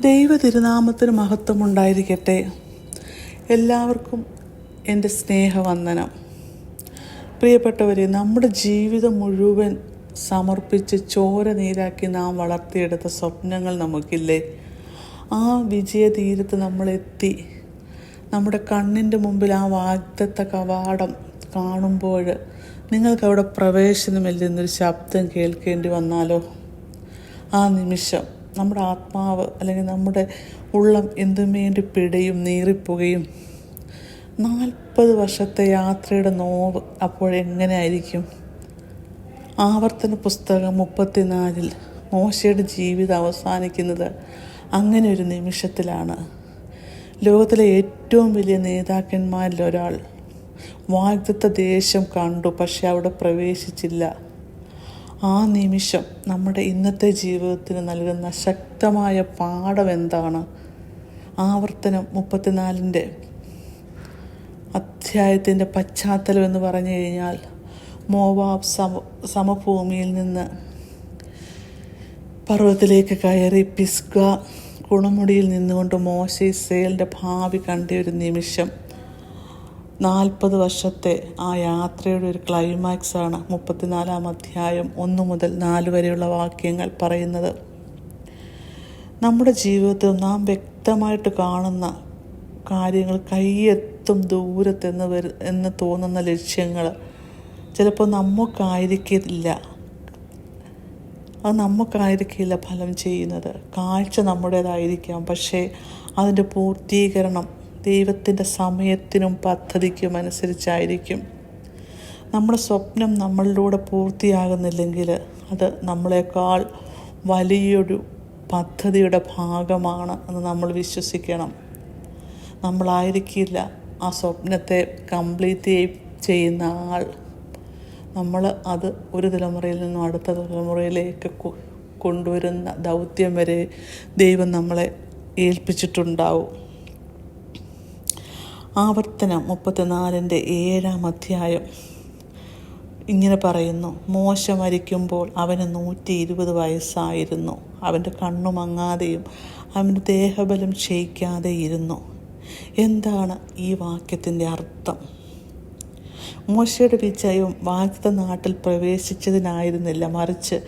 ദൈവ തിരുനാമത്തിന് മഹത്വമുണ്ടായിരിക്കട്ടെ. എല്ലാവർക്കും എന്റെ സ്നേഹവന്ദനം. പ്രിയപ്പെട്ടവരെ നമ്മുടെ ജീവിതം മുഴുവൻ സമർപ്പിച്ച് ചോര നീരാക്കി നാം വളർത്തിയെടുത്ത സ്വപ്നങ്ങൾ നമുക്കില്ലേ? ആ വിജയതീരത്ത് നമ്മളെത്തി. നമ്മുടെ കണ്ണിന്റെ മുമ്പിൽ ആ വാഗ്ദത്ത കവാടം കാണുമ്പോൾ നിങ്ങൾക്കവിടെ പ്രവേശനമില്ലെന്നൊരു ശബ്ദം കേൾക്കേണ്ടി വന്നാലോ? ആ നിമിഷം. നമ്മുടെ ആത്മാവ് അല്ലെങ്കിൽ നമ്മുടെ ഉള്ളം എന്തും വേണ്ടി പിടയും നീറിപ്പോകുകയും നാൽപ്പത് വർഷത്തെ യാത്രയുടെ നോവ് അപ്പോഴെങ്ങനെ ആയിരിക്കും ആവർത്തന പുസ്തകം മുപ്പത്തിനാലിൽ മോശയുടെ ജീവിതം അവസാനിക്കുന്നത് അങ്ങനെ ഒരു നിമിഷത്തിലാണ്. ലോകത്തിലെ ഏറ്റവും വലിയ നേതാക്കന്മാരിൽ ഒരാൾ വാഗ്ദത്ത ദേശം കണ്ടു പക്ഷെ അവിടെ പ്രവേശിച്ചില്ല. ആ നിമിഷം നമ്മുടെ ഇന്നത്തെ ജീവിതത്തിന് നൽകുന്ന ശക്തമായ പാഠം എന്താണ്? ആവർത്തനം മുപ്പത്തിനാലിന്റെ അധ്യായത്തിന്റെ പശ്ചാത്തലം എന്ന് പറഞ്ഞു കഴിഞ്ഞാൽ മോവാബ് സമ സമഭൂമിയിൽ നിന്ന് പർവതത്തിലേക്ക് കയറി പിസ്ക കുണമുടിയിൽ നിന്നുകൊണ്ട് മോശ ഇസ്രയേലിന്റെ ഭാവി കണ്ട ഒരു നിമിഷം നാൽപ്പത് വർഷത്തെ ആ യാത്രയുടെ ഒരു ക്ലൈമാക്സ് ആണ് മുപ്പത്തിനാലാം അധ്യായം ഒന്ന് മുതൽ നാല് വരെയുള്ള വാക്യങ്ങൾ പറയുന്നത്. നമ്മുടെ ജീവിതത്തിൽ നാം വ്യക്തമായിട്ട് കാണുന്ന കാര്യങ്ങൾ കൈയെത്തും ദൂരത്തെന്ന് വരു എന്ന് തോന്നുന്ന ലക്ഷ്യങ്ങൾ ചിലപ്പോൾ നമുക്കായിരിക്കില്ല. അത് നമുക്കായിരിക്കില്ല ഫലം ചെയ്യുന്നത്. കാഴ്ച നമ്മുടേതായിരിക്കാം. പക്ഷേ അതിന്റെ പൂർത്തീകരണം ദൈവത്തിന്റെ സമയത്തിനും പദ്ധതിക്കും അനുസരിച്ചായിരിക്കും. നമ്മുടെ സ്വപ്നം നമ്മളിലൂടെ പൂർത്തിയാകുന്നില്ലെങ്കിൽ അത് നമ്മളെക്കാൾ വലിയൊരു പദ്ധതിയുടെ ഭാഗമാണ് എന്ന് നമ്മൾ വിശ്വസിക്കണം. നമ്മളായിരിക്കില്ല ആ സ്വപ്നത്തെ കംപ്ലീറ്റ് ചെയ്യുന്ന ആൾ. നമ്മൾ അത് ഒരു തലമുറയിൽ നിന്നും അടുത്ത തലമുറയിലേക്ക് കൊണ്ടുവരുന്ന ദൗത്യം വരെ ദൈവം നമ്മളെ ഏൽപ്പിച്ചിട്ടുണ്ടാവും. ആവർത്തനം മുപ്പത്തിനാലിന്റെ ഏഴാം അധ്യായം. ഇങ്ങനെ പറയുന്നു മോശ മരിക്കുമ്പോൾ അവന് നൂറ്റി ഇരുപത് വയസ്സായിരുന്നു. അവന്റെ കണ്ണു മങ്ങാതെയും അവന്റെ ദേഹബലം ക്ഷയിക്കാതെ ഇരുന്നു എന്താണ് ഈ വാക്യത്തിന്റെ അർത്ഥം? മോശയുടെ വിജയം വാഗ്ദത്ത നാട്ടിൽ പ്രവേശിച്ചതിനായിരുന്നില്ല. മറിച്ച്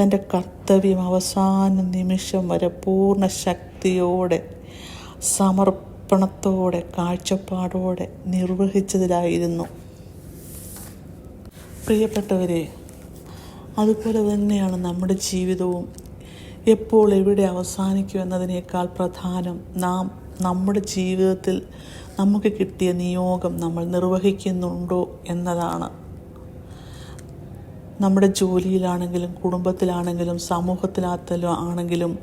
തന്റെ കർത്തവ്യം അവസാന നിമിഷം വരെ പൂർണ ശക്തിയോടെ സമർപ്പണത്തോടെ കാഴ്ചപ്പാടോടെ നിർവഹിച്ചതിലായിരുന്നു. പ്രിയപ്പെട്ടവരെ അതുപോലെ തന്നെയാണ് നമ്മുടെ ജീവിതവും. എപ്പോൾ എവിടെ അവസാനിക്കും എന്നതിനേക്കാൾ പ്രധാനം നാം നമ്മുടെ ജീവിതത്തിൽ നമുക്ക് കിട്ടിയ നിയോഗം നമ്മൾ നിർവഹിക്കുന്നുണ്ടോ എന്നതാണ്. നമ്മുടെ ജോലിയിലാണെങ്കിലും കുടുംബത്തിലാണെങ്കിലും സമൂഹത്തിലാത്തലും ആണെങ്കിലും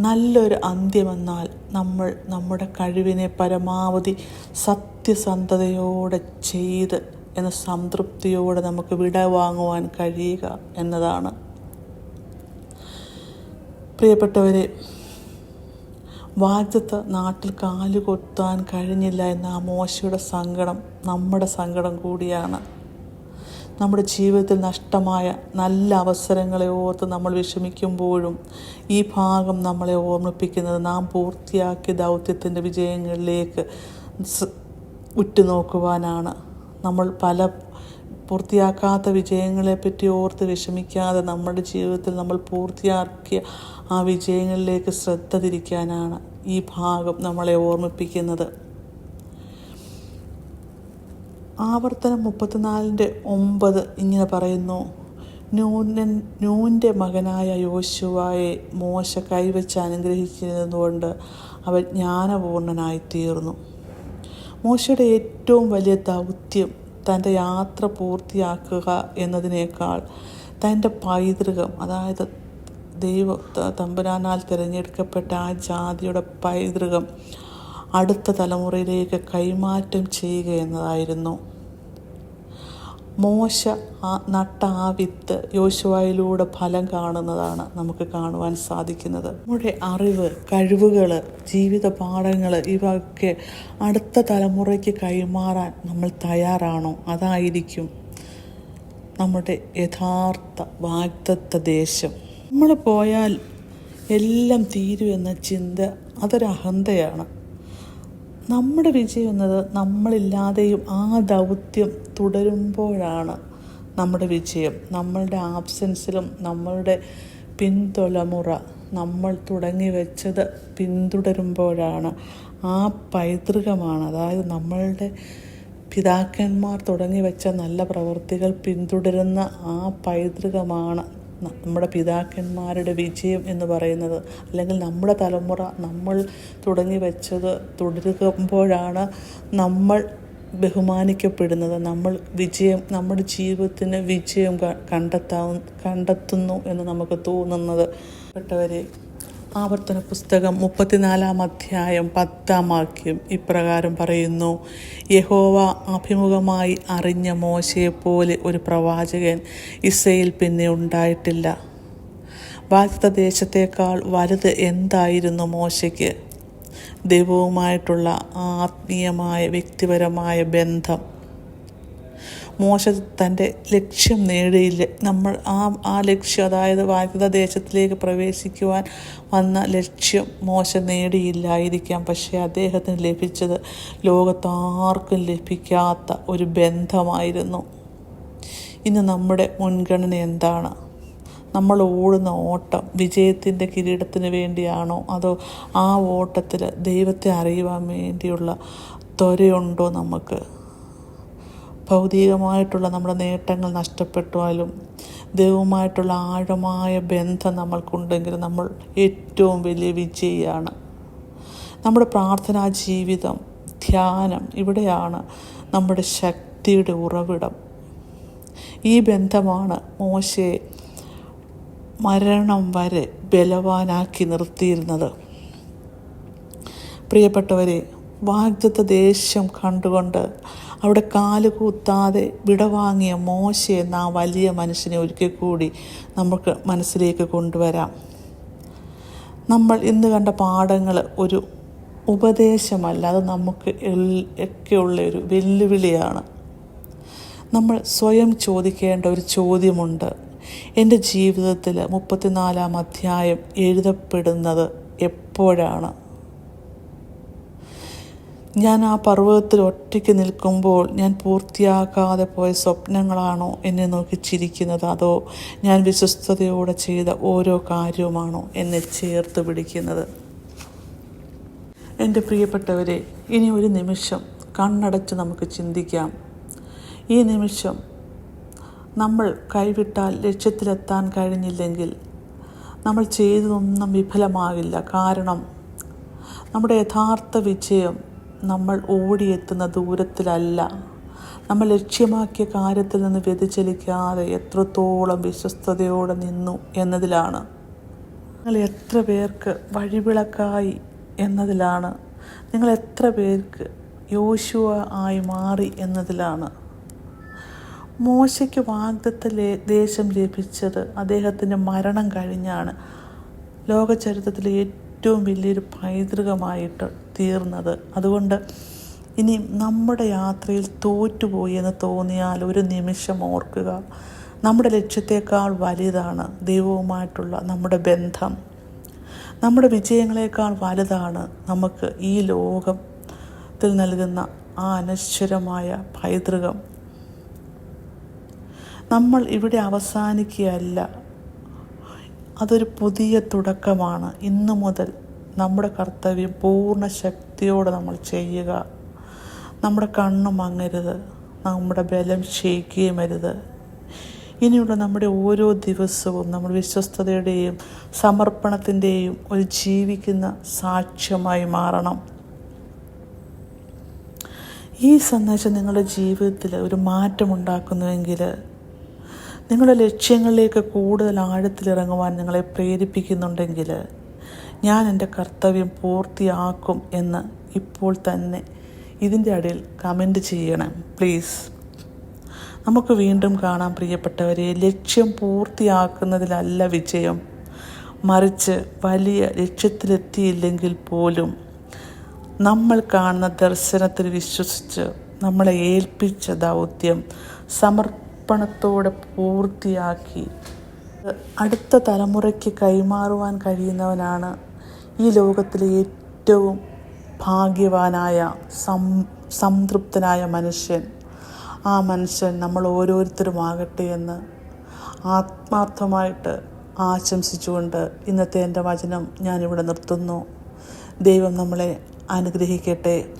നല്ലൊരു അന്ത്യമെന്നാൽ നമ്മൾ നമ്മുടെ കഴിവിനെ പരമാവധി സത്യസന്ധതയോടെ ചെയ്ത് എന്ന സംതൃപ്തിയോടെ നമുക്ക് വിട വാങ്ങുവാൻ കഴിയുക എന്നതാണ്. പ്രിയപ്പെട്ടവരെ വാഗ്ദത്ത നാട്ടിൽ കാലുകൊത്താൻ കഴിഞ്ഞില്ല എന്ന ആ മോശയുടെ സങ്കടം നമ്മുടെ സങ്കടം കൂടിയാണ്. നമ്മുടെ ജീവിതത്തിൽ നഷ്ടമായ നല്ല അവസരങ്ങളെ ഓർത്ത് നമ്മൾ വിഷമിക്കുമ്പോഴും ഈ ഭാഗം നമ്മളെ ഓർമ്മിപ്പിക്കുന്നത് നാം പൂർത്തിയാക്കിയ ദൗത്യത്തിന്റെ വിജയങ്ങളിലേക്ക് ഉറ്റുനോക്കുവാനാണ്. നമ്മൾ പല പൂർത്തിയാക്കാത്ത വിജയങ്ങളെപ്പറ്റി ഓർത്ത് വിഷമിക്കാതെ നമ്മുടെ ജീവിതത്തിൽ നമ്മൾ പൂർത്തിയാക്കിയ ആ വിജയങ്ങളിലേക്ക് ശ്രദ്ധ തിരിക്കാനാണ് ഈ ഭാഗം നമ്മളെ ഓർമ്മിപ്പിക്കുന്നത്. ആവർത്തനം മുപ്പത്തിനാലിന്റെ ഒമ്പത് ഇങ്ങനെ പറയുന്നു. നൂനൻ നൂന്റെ മകനായ യോശുവായെ മോശ കൈവച്ച് അനുഗ്രഹിച്ചിരുന്നതുകൊണ്ട് അവൻ ജ്ഞാനപൂർണനായി തീർന്നു മോശയുടെ ഏറ്റവും വലിയ ദൗത്യം തന്റെ യാത്ര പൂർത്തിയാക്കുക എന്നതിനേക്കാൾ തന്റെ പൈതൃകം അതായത് ദൈവ തമ്പുരാനാൽ തിരഞ്ഞെടുക്കപ്പെട്ട ആ ജാതിയുടെ പൈതൃകം അടുത്ത തലമുറയിലേക്ക് കൈമാറ്റം ചെയ്യുക എന്നതായിരുന്നു. മോശ ആ നട്ട ആ വിത്ത് യോശുവായിലൂടെ ഫലം കാണുന്നതാണ് നമുക്ക് കാണുവാൻ സാധിക്കുന്നത്. നമ്മുടെ അറിവ് കഴിവുകൾ ജീവിത പാഠങ്ങൾ ഇവയൊക്കെ അടുത്ത തലമുറയ്ക്ക് കൈമാറാൻ നമ്മൾ തയ്യാറാണോ? അതായിരിക്കും നമ്മുടെ യഥാർത്ഥ വാഗ്ദത്ത ദേശം. നമ്മൾ പോയാൽ എല്ലാം തീരുമെന്ന ചിന്ത അതൊരു അഹന്തയാണ് നമ്മുടെ വിജയം എന്നത് നമ്മളില്ലാതെയും ആ ദൗത്യം തുടരുമ്പോഴാണ് നമ്മുടെ വിജയം. നമ്മളുടെ ആബ്സെൻസിലും നമ്മളുടെ പിൻതലമുറ നമ്മൾ തുടങ്ങി വെച്ചത് പിന്തുടരുമ്പോഴാണ്. ആ പൈതൃകമാണ്. അതായത് നമ്മളുടെ പിതാക്കന്മാർ തുടങ്ങി വെച്ച നല്ല പ്രവൃത്തികൾ പിന്തുടരുന്ന ആ പൈതൃകമാണ് നമ്മുടെ പിതാക്കന്മാരുടെ വിജയം എന്ന് പറയുന്നത് അല്ലെങ്കിൽ നമ്മുടെ തലമുറ നമ്മൾ തുടങ്ങി വെച്ചത് തുടരുമ്പോഴാണ് നമ്മൾ ബഹുമാനിക്കപ്പെടുന്നത്. നമ്മൾ വിജയം നമ്മുടെ ജീവിതത്തിന് വിജയം കണ്ടെത്താ കണ്ടെത്തുന്നു എന്ന് നമുക്ക് തോന്നുന്നത്. പെട്ടവരെ ആവർത്തന പുസ്തകം മുപ്പത്തിനാലാം അധ്യായം പത്താം വാക്യം ഇപ്രകാരം പറയുന്നു. യഹോവ അഭിമുഖമായി അറിഞ്ഞ മോശയെപ്പോലെ ഒരു പ്രവാചകൻ ഇസയിൽ പിന്നെ ഉണ്ടായിട്ടില്ല. വാഗ്ദത്ത ദേശത്തേക്കാൾ വലുത് എന്തായിരുന്നു മോശയ്ക്ക്? ദൈവവുമായിട്ടുള്ള ആത്മീയമായ വ്യക്തിപരമായ ബന്ധം. മോശ തന്റെ ലക്ഷ്യം നേടിയില്ല. നമ്മൾ ആ ആ ലക്ഷ്യം അതായത് വാഗ്ദത്ത ദേശത്തിലേക്ക് പ്രവേശിക്കുവാൻ വന്ന ലക്ഷ്യം മോശ നേടിയില്ലായിരിക്കാം. പക്ഷേ അദ്ദേഹത്തിന് ലഭിച്ചത് ലോകത്താർക്കും ലഭിക്കാത്ത ഒരു ബന്ധമായിരുന്നു. ഇന്ന് നമ്മുടെ മുൻഗണന എന്താണ്? നമ്മൾ ഓടുന്ന ഓട്ടം വിജയത്തിന്റെ കിരീടത്തിന് വേണ്ടിയാണോ? അതോ ആ ഓട്ടത്തിൽ ദൈവത്തെ അറിയുവാൻ വേണ്ടിയുള്ള ത്വരയുണ്ടോ നമുക്ക്? ഭൗതികമായിട്ടുള്ള നമ്മുടെ നേട്ടങ്ങൾ നഷ്ടപ്പെട്ടാലും ദൈവവുമായിട്ടുള്ള ആഴമായ ബന്ധം നമ്മൾക്കുണ്ടെങ്കിൽ നമ്മൾ ഏറ്റവും വലിയ വിജയിയാണ്. നമ്മുടെ പ്രാർത്ഥനാ ജീവിതം ധ്യാനം ഇവിടെയാണ് നമ്മുടെ ശക്തിയുടെ ഉറവിടം. ഈ ബന്ധമാണ് മോശയെ മരണം വരെ ബലവാനാക്കി നിർത്തിയിരുന്നത്. പ്രിയപ്പെട്ടവരെ വാഗ്ദത്ത ദേഷ്യം കണ്ടുകൊണ്ട് അവിടെ കാൽ കൂത്താതെ വിടവാങ്ങിയ മോശ എന്ന ആ വലിയ മനുഷ്യനെ ഒരിക്കൽ കൂടി നമുക്ക് മനസ്സിലേക്ക് കൊണ്ടുവരാം. നമ്മൾ ഇന്ന് കണ്ട പാഠങ്ങൾ ഒരു ഉപദേശമല്ല അത് നമുക്ക് ഒക്കെയുള്ള ഒരു വെല്ലുവിളിയാണ്. നമ്മൾ സ്വയം ചോദിക്കേണ്ട ഒരു ചോദ്യമുണ്ട്. എന്റെ ജീവിതത്തിൽ മുപ്പത്തിനാലാം അധ്യായം എഴുതപ്പെടുന്നത് എപ്പോഴാണ്? ഞാൻ ആ പർവതത്തിൽ ഒറ്റയ്ക്ക് നിൽക്കുമ്പോൾ ഞാൻ പൂർത്തിയാക്കാതെ പോയ സ്വപ്നങ്ങളാണോ എന്നെ നോക്കി ചിരിക്കുന്നത്? അതോ ഞാൻ വിശ്വസ്തയോടെ ചെയ്ത ഓരോ കാര്യവുമാണോ എന്നെ ചേർത്ത് പിടിക്കുന്നത്? എന്റെ പ്രിയപ്പെട്ടവരെ ഇനി ഒരു നിമിഷം കണ്ണടച്ച് നമുക്ക് ചിന്തിക്കാം. ഈ നിമിഷം നമ്മൾ കൈവിട്ടാൽ ലക്ഷ്യത്തിലെത്താൻ കഴിഞ്ഞില്ലെങ്കിൽ നമ്മൾ ചെയ്തതൊന്നും വിഫലമാകില്ല. കാരണം നമ്മുടെ യഥാർത്ഥ വിജയം നമ്മൾ ഓടിയെത്തുന്ന ദൂരത്തിലല്ല. നമ്മൾ ലക്ഷ്യമാക്കിയ കാര്യത്തിൽ നിന്ന് വ്യതിചലിക്കാതെ എത്രത്തോളം വിശ്വസ്തയോടെ നിന്നു എന്നതിലാണ്. നിങ്ങൾ എത്ര പേർക്ക് വഴിവിളക്കായി എന്നതിലാണ്. നിങ്ങൾ എത്ര പേർക്ക് യോശുവ ആയി മാറി എന്നതിലാണ്. മോശയ്ക്ക് വാഗ്ദത്ത ദേശം ലഭിച്ചത് അദ്ദേഹത്തിന്റെ മരണം കഴിഞ്ഞാണ്. ലോകചരിത്രത്തിലെ ഏറ്റവും വലിയൊരു പൈതൃകമായിട്ട് തീർന്നത്. അതുകൊണ്ട് ഇനി നമ്മുടെ യാത്രയിൽ തോറ്റുപോയി എന്ന് തോന്നിയാൽ ഒരു നിമിഷം ഓർക്കുക. നമ്മുടെ ലക്ഷ്യത്തേക്കാൾ വലുതാണ് ദൈവവുമായിട്ടുള്ള നമ്മുടെ ബന്ധം. നമ്മുടെ വിജയങ്ങളെക്കാൾ വലുതാണ് നമുക്ക് ഈ ലോകത്തിൽ നൽകുന്ന ആ അനശ്വരമായ പൈതൃകം. നമ്മൾ ഇവിടെ അവസാനിക്കുകയല്ല. അതൊരു പുതിയ തുടക്കമാണ്. ഇന്നു മുതൽ നമ്മുടെ കർത്തവ്യം പൂർണ ശക്തിയോടെ നമ്മൾ ചെയ്യുക. നമ്മുടെ കണ്ണ് മങ്ങരുത്. നമ്മുടെ ബലം ക്ഷയിക്കുകയും അരുത്. ഇനിയുള്ള നമ്മുടെ ഓരോ ദിവസവും നമ്മൾ വിശ്വസ്തതയുടെയും സമർപ്പണത്തിന്റെയും ഒരു ജീവിക്കുന്ന സാക്ഷ്യമായി മാറണം. ഈ സന്ദേശം നിങ്ങളുടെ ജീവിതത്തിൽ ഒരു മാറ്റമുണ്ടാക്കുന്നുവെങ്കിൽ നിങ്ങളുടെ ലക്ഷ്യങ്ങളിലേക്ക് കൂടുതൽ ആഴത്തിലിറങ്ങുവാൻ നിങ്ങളെ പ്രേരിപ്പിക്കുന്നുണ്ടെങ്കിൽ ഞാൻ എന്റെ കർത്തവ്യം പൂർത്തിയാക്കും എന്ന് ഇപ്പോൾ തന്നെ ഇതിന്റെ അടിയിൽ കമന്റ് ചെയ്യണം. പ്ലീസ് നമുക്ക് വീണ്ടും കാണാം പ്രിയപ്പെട്ടവരെ. ലക്ഷ്യം പൂർത്തിയാക്കുന്നതിലല്ല വിജയം. മറിച്ച് വലിയ ലക്ഷ്യത്തിലെത്തിയില്ലെങ്കിൽ പോലും നമ്മൾ കാണുന്ന ദർശനത്തിൽ വിശ്വസിച്ച് നമ്മളെ ഏൽപ്പിച്ച ദൗത്യം സമർപ്പണത്തോടെ പൂർത്തിയാക്കി. അടുത്ത തലമുറയ്ക്ക് കൈമാറുവാൻ കഴിയുന്നവനാണ് ഈ ലോകത്തിലെ ഏറ്റവും ഭാഗ്യവാനായ സം സംതൃപ്തനായ മനുഷ്യൻ ആ മനുഷ്യൻ നമ്മൾ ഓരോരുത്തരും ആകട്ടെ എന്ന് ആത്മാർത്ഥമായിട്ട് ആശംസിച്ചുകൊണ്ട് ഇന്നത്തെ എന്റെ വചനം ഞാനിവിടെ നിർത്തുന്നു. ദൈവം നമ്മളെ അനുഗ്രഹിക്കട്ടെ.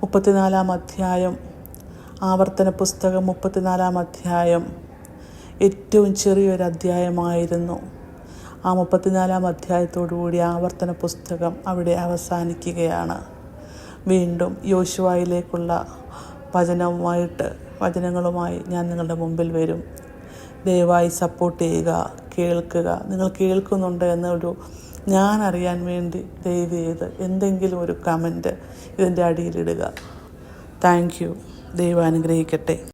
മുപ്പത്തിനാലാം അധ്യായം ആവർത്തന പുസ്തകം മുപ്പത്തിനാലാം അധ്യായം ഏറ്റവും ചെറിയൊരു അധ്യായമായിരുന്നു ആ മുപ്പത്തിനാലാം അധ്യായത്തോടുകൂടി ആവർത്തന പുസ്തകം അവിടെ അവസാനിക്കുകയാണ്. വീണ്ടും യോശുവായിലേക്കുള്ള വചനവുമായിട്ട് വചനങ്ങളുമായി ഞാൻ നിങ്ങളുടെ മുമ്പിൽ വരും. ദയവായി സപ്പോർട്ട് ചെയ്യുക കേൾക്കുക. നിങ്ങൾ കേൾക്കുന്നുണ്ട് എന്നൊരു ഞാൻ അറിയാൻ വേണ്ടി ദയവ് ചെയ്ത് എന്തെങ്കിലും ഒരു കമന്റ് ഇതിന്റെ അടിയിലിടുക താങ്ക് യു ദൈവം അനുഗ്രഹിക്കട്ടെ.